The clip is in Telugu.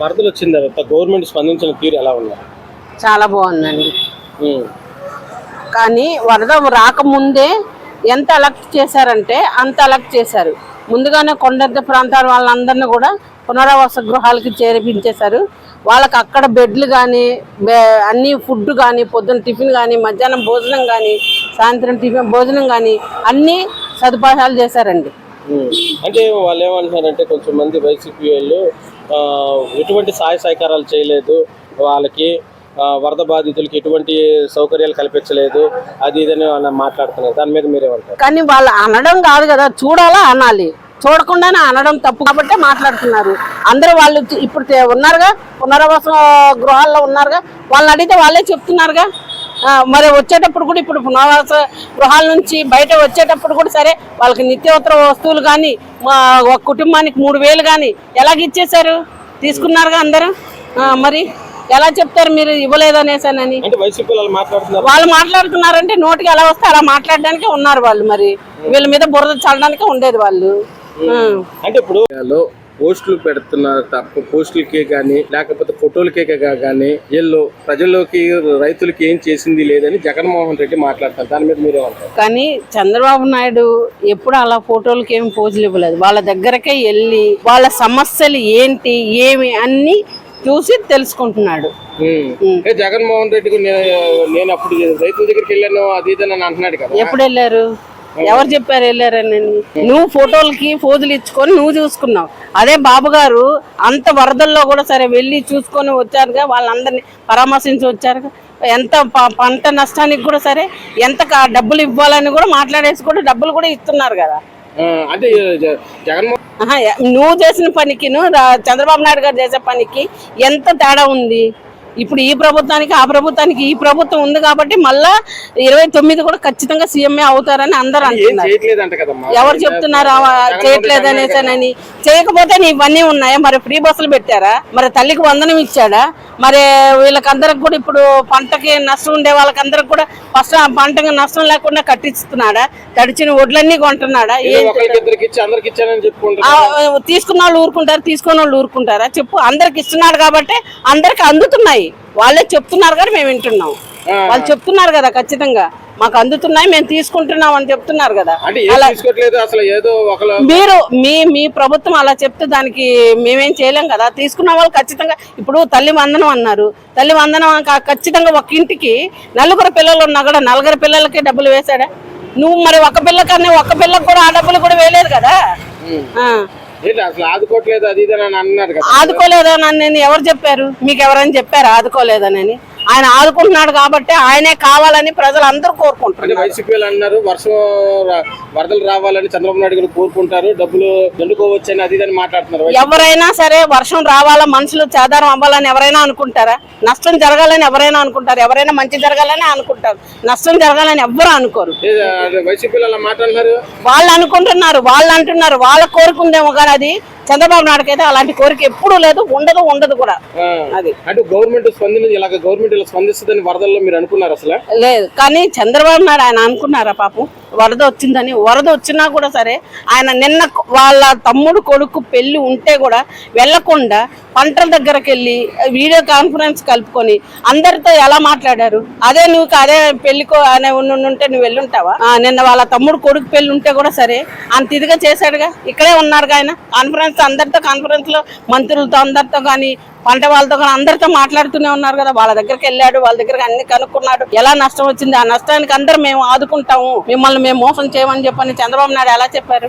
వరదలు వచ్చిన తర్వాత గవర్నమెంట్ స్పందించిన తీరు ఎలా ఉన్నారు చాలా బాగుందండి. కానీ వరద రాకముందే ఎంత అలర్ట్ చేశారంటే అంత అలర్ట్ చేశారు. ముందుగానే కొండెద్ద ప్రాంతాల వాళ్ళందరినీ కూడా పునరావాస గృహాలకి చేర్పించేశారు. వాళ్ళకి అక్కడ బెడ్లు కానీ అన్ని ఫుడ్ కానీ పొద్దున్న టిఫిన్ కానీ మధ్యాహ్నం భోజనం కానీ సాయంత్రం టిఫిన్ భోజనం కానీ అన్ని సదుపాయాలు చేశారండి. అంటే వాళ్ళు ఏమంటున్నారంటే కొంచెం మంది వైసీపీ వాళ్ళు ఎటువంటి సహాయ సహకారాలు చేయలేదు. వాళ్ళకి వరద బాధితులకి ఎటువంటి సౌకర్యాలు కల్పించలేదు. అది ఇదని వాళ్ళు మాట్లాడుతున్నారు. దాని మీద మీరేమంటారు? కానీ వాళ్ళు అనడం కాదు కదా చూడాలా అనాలి. చూడకుండానే అనడం తప్పు కాబట్టి మాట్లాడుతున్నారు. అందరూ వాళ్ళు ఇప్పుడు ఉన్నారుగా పునరావాస గృహాల్లో ఉన్నారుగా వాళ్ళని అడిగితే వాళ్ళే చెప్తున్నారుగా. మరి వచ్చేటప్పుడు కూడా ఇప్పుడు పునరావాస గృహాల నుంచి బయట వచ్చేటప్పుడు కూడా సరే వాళ్ళకి నిత్యవసర వస్తువులు కానీ మా ఒక కుటుంబానికి మూడు వేలు కానీ ఎలాగ ఇచ్చేశారు? తీసుకున్నారుగా అందరూ? మరి ఎలా చెప్తారు మీరు ఇవ్వలేదనేసానని? వాళ్ళు మాట్లాడుతున్నారు. వాళ్ళు మాట్లాడుతున్నారంటే నోటికి ఎలా వస్తే అలా మాట్లాడడానికే ఉన్నారు వాళ్ళు మరి. వీళ్ళ మీద బురద చల్లడానికే ఉండేది వాళ్ళు. అంటే ఇప్పుడు పోస్టులు పెడుతున్నారు తప్ప పోస్టులకే కానీ లేకపోతే ఫోటోలకే కానీ వీళ్ళు ప్రజల్లోకి రైతులకి ఏం చేసింది లేదని జగన్మోహన్ రెడ్డి మాట్లాడతారు. దాని మీద మీరేమంటారు? కానీ చంద్రబాబు నాయుడు ఎప్పుడు అలా ఫోటోలకి ఏమి పోజులు ఇవ్వలేదు. వాళ్ళ దగ్గరకే వెళ్ళి వాళ్ళ సమస్యలు ఏంటి ఏమి అన్ని చూసి తెలుసుకుంటున్నాడు. జగన్మోహన్ రెడ్డి కూడా నేను అప్పుడు రైతుల దగ్గరికి వెళ్ళాను అది అని అంటున్నాడు కదా. ఎప్పుడు వెళ్ళారు? ఎవరు చెప్పారు వెళ్ళారని నువ్వు ఫోటోలకి ఫోజులు ఇచ్చుకొని నువ్వు చూసుకున్నావు. అదే బాబు గారు అంత వరదల్లో కూడా సరే వెళ్ళి చూసుకొని వచ్చారుగా వాళ్ళందరినీ పరామర్శించి వచ్చారుగా. ఎంత పంట నష్టానికి కూడా సరే ఎంత డబ్బులు ఇవ్వాలని కూడా మాట్లాడేసి కూడా డబ్బులు కూడా ఇస్తున్నారు కదా. అంటే జగన్మోహన్ నువ్వు చేసిన పనికి చంద్రబాబు నాయుడు గారు చేసే పనికి ఎంత తేడా ఉంది? ఇప్పుడు ఈ ప్రభుత్వానికి ఆ ప్రభుత్వానికి ఈ ప్రభుత్వం ఉంది కాబట్టి మళ్ళా ఇరవై తొమ్మిది కూడా ఖచ్చితంగా సీఎంఏ అవుతారని అందరు అంటున్నారు. ఎవరు చెప్తున్నారు? చేయట్లేదు అనేసానని చేయకపోతే ఇవన్నీ ఉన్నాయా? మరి ఫ్రీ బస్సులు పెట్టారా? మరి తల్లికి వందనం ఇచ్చాడా? మరి వీళ్ళకందరికి కూడా ఇప్పుడు పంటకి నష్టం ఉండే వాళ్ళకందరికి కూడా ఫస్ట్ ఆ పంటకి నష్టం లేకుండా కట్టిస్తున్నాడా? తడిచిన వడ్లన్నీ కొంటున్నాడా? తీసుకున్న వాళ్ళు ఊరుకుంటారు? తీసుకున్న వాళ్ళు ఊరుకుంటారా? చెప్పు అందరికి ఇస్తున్నాడు కాబట్టి అందరికి అందుతున్నాయి. వాళ్ళే చెప్తున్నారు కానీ మేము వింటున్నాం. వాళ్ళు చెప్తున్నారు కదా ఖచ్చితంగా. మాకు అందుతున్నాయి మేము తీసుకుంటున్నాం అని చెప్తున్నారు కదా. మీరు మీ మీ ప్రభుత్వం అలా చెప్తే దానికి మేమేం చేయలేం కదా. తీసుకున్న వాళ్ళు ఖచ్చితంగా ఇప్పుడు తల్లి వందనం అన్నారు. తల్లి వందనం ఖచ్చితంగా ఒక ఇంటికి నలుగురు పిల్లలు ఉన్నా కూడా నలుగురు పిల్లలకి డబ్బులు వేశాడా? నువ్వు మరి ఒక పిల్లకన్నా ఒక పిల్లకి కూడా ఆ డబ్బులు కూడా వేయలేదు కదా? అసలు ఆదుకోవట్లేదు అది ఇది అని అన్నారు కదా. ఆదుకోలేదని నేను ఎవరు చెప్పారు? మీకు ఎవరైనా చెప్పారు? ఆదుకోలేదని ఆయన ఆదుకుంటున్నాడు కాబట్టి ఆయనే కావాలని ప్రజలు అందరూ అంటే కోరుకుంటున్నారు వైసీపీ అన్నారు వర్షం వరదలు రావాలని చంద్రబాబు నాయుడు గారు కోరుకుంటారు డబ్బులు దండుకోవచ్చని అది అని మాట్లాడుతున్నారు ఎవరైనా సరే వర్షం రావాలా మనుషులు చేదారం అవ్వాలని ఎవరైనా అనుకుంటారా? నష్టం జరగాలని ఎవరైనా అనుకుంటారు? ఎవరైనా మంచి జరగాలని అనుకుంటారు. నష్టం జరగాలని ఎవ్వరు అనుకోరు. వైసీపీ వాళ్ళు అనుకుంటున్నారు వాళ్ళు అంటున్నారు వాళ్ళ కోరుకుందేమో కానీ అది చంద్రబాబు నాయుడుకి అయితే అలాంటి కోరిక ఎప్పుడూ లేదు ఉండదు ఉండదు కూడా. అది. అంటే గవర్నమెంట్ స్పందించి ఇలాగ గవర్నమెంట్ ఇలా స్పందిస్తుందని వరదల్లో మీరు అనుకున్నారు అసలు? లేదు కానీ చంద్రబాబు నాయుడు ఆయన అనుకున్నారా పాపం? వరద వచ్చిందని వరద వచ్చినా కూడా సరే ఆయన నిన్న వాళ్ళ తమ్ముడు కొడుకు పెళ్ళి ఉంటే కూడా వెళ్ళకుండా పంటల దగ్గరకు వెళ్ళి వీడియో కాన్ఫరెన్స్ కలుపుకొని అందరితో ఎలా మాట్లాడారు? అదే నువ్వు అదే పెళ్ళికో అనే ఉంటే నువ్వు వెళ్ళుంటావా? నిన్న వాళ్ళ తమ్ముడు కొడుకు పెళ్ళి ఉంటే కూడా సరే అంత ఇదిగా చేశాడుగా. ఇక్కడే ఉన్నారుగా ఆయన. కాన్ఫరెన్స్ అందరితో కాన్ఫరెన్స్లో మంత్రులతో అందరితో కానీ పంట వాళ్ళతో అందరితో మాట్లాడుతూనే ఉన్నారు కదా. వాళ్ళ దగ్గరికి వెళ్ళాడు వాళ్ళ దగ్గర అన్ని కనుక్కున్నాడు. ఎలా నష్టం వచ్చింది? ఆ నష్టానికి అందరూ మేము ఆదుకుంటాము. మిమ్మల్ని మేము మోసం చేయమని చెప్పని చంద్రబాబు నాయుడు ఎలా చెప్పారు?